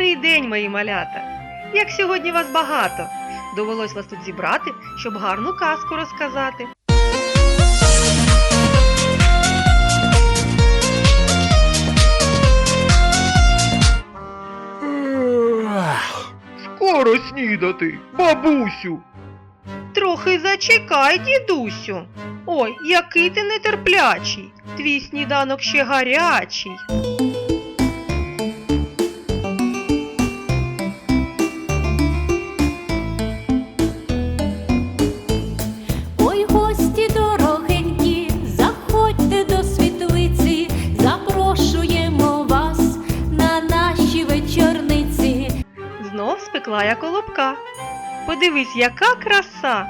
день, мої малята! Як сьогодні вас багато! Довелось вас тут зібрати, щоб гарну казку розказати. Скоро снідати, бабусю. Трохи зачекай, дідусю. Ой, який ти нетерплячий. Твій сніданок ще гарячий. Спекла я колобка. Подивись, яка краса!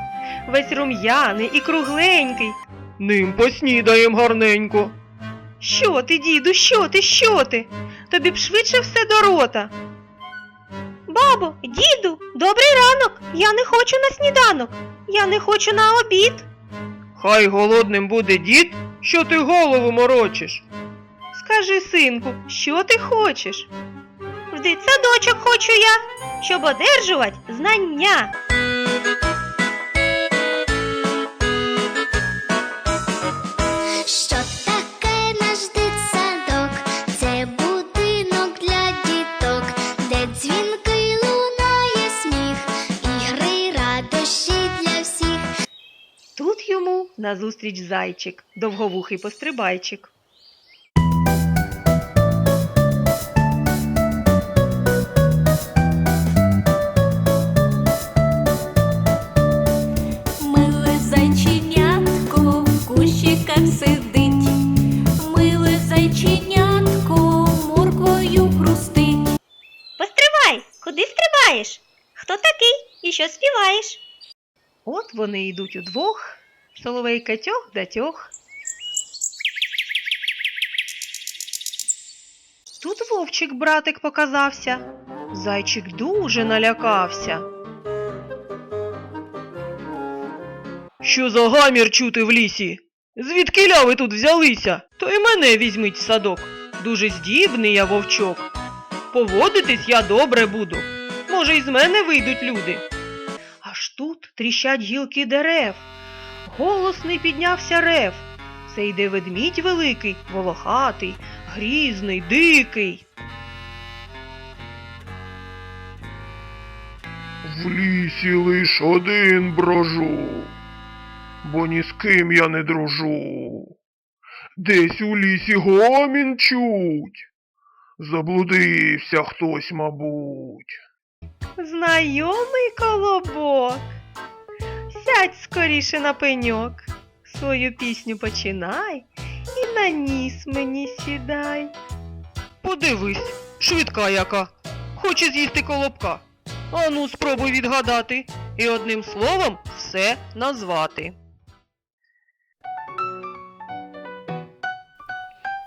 Весь рум'яний і кругленький. Ним поснідаєм гарненько. Що ти, діду, що ти, що ти? Тобі б швидше все до рота. Бабо, діду, добрий ранок. Я не хочу на сніданок. Я не хочу на обід. Хай голодним буде дід, що ти голову морочиш. Скажи, синку, що ти хочеш? В дитсадочок хочу я, щоб одержувати знання. Що таке наш дитсадок? Це будинок для діток, де дзвінки лунає сміх, ігри радощі для всіх. Тут йому назустріч зайчик, довговухий пострибайчик. Морквою хрустить. Постривай! Куди стрибаєш? Хто такий і що співаєш? От вони йдуть удвох, соловейка тьох да тьох. Тут вовчик братик показався. Зайчик дуже налякався. Що за гамір чути в лісі? Звідкиля ви тут взялися? То й мене візьміть в садок. Дуже здібний я вовчок. Поводитись я добре буду. Може, із мене вийдуть люди. Аж тут тріщать гілки дерев. Голосний піднявся рев. Це йде ведмідь великий, волохатий, грізний, дикий. В лісі лиш один брожу, бо ні з ким я не дружу. Десь у лісі гомін чуть. Заблудився хтось, мабуть. Знайомий колобок. Сядь скоріше на пеньок, свою пісню починай і на ніс мені сідай. Подивись, швидка яка. Хоче з'їсти колобка. Ану, спробуй відгадати і одним словом все назвати.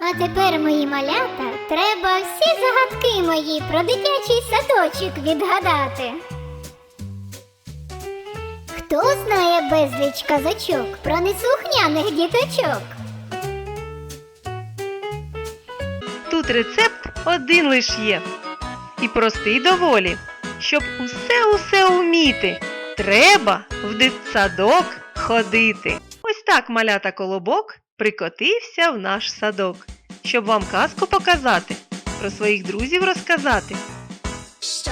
А тепер, мої малята, треба всі загадки мої про дитячий садочок відгадати. Хто знає безліч казочок про неслухняних діточок? Тут рецепт один лиш є. І простий доволі. Щоб усе-усе уміти, треба в дитсадок ходити. Ось так малята колобок прикотився в наш садок, щоб вам казку показати, про своїх друзів розказати. Що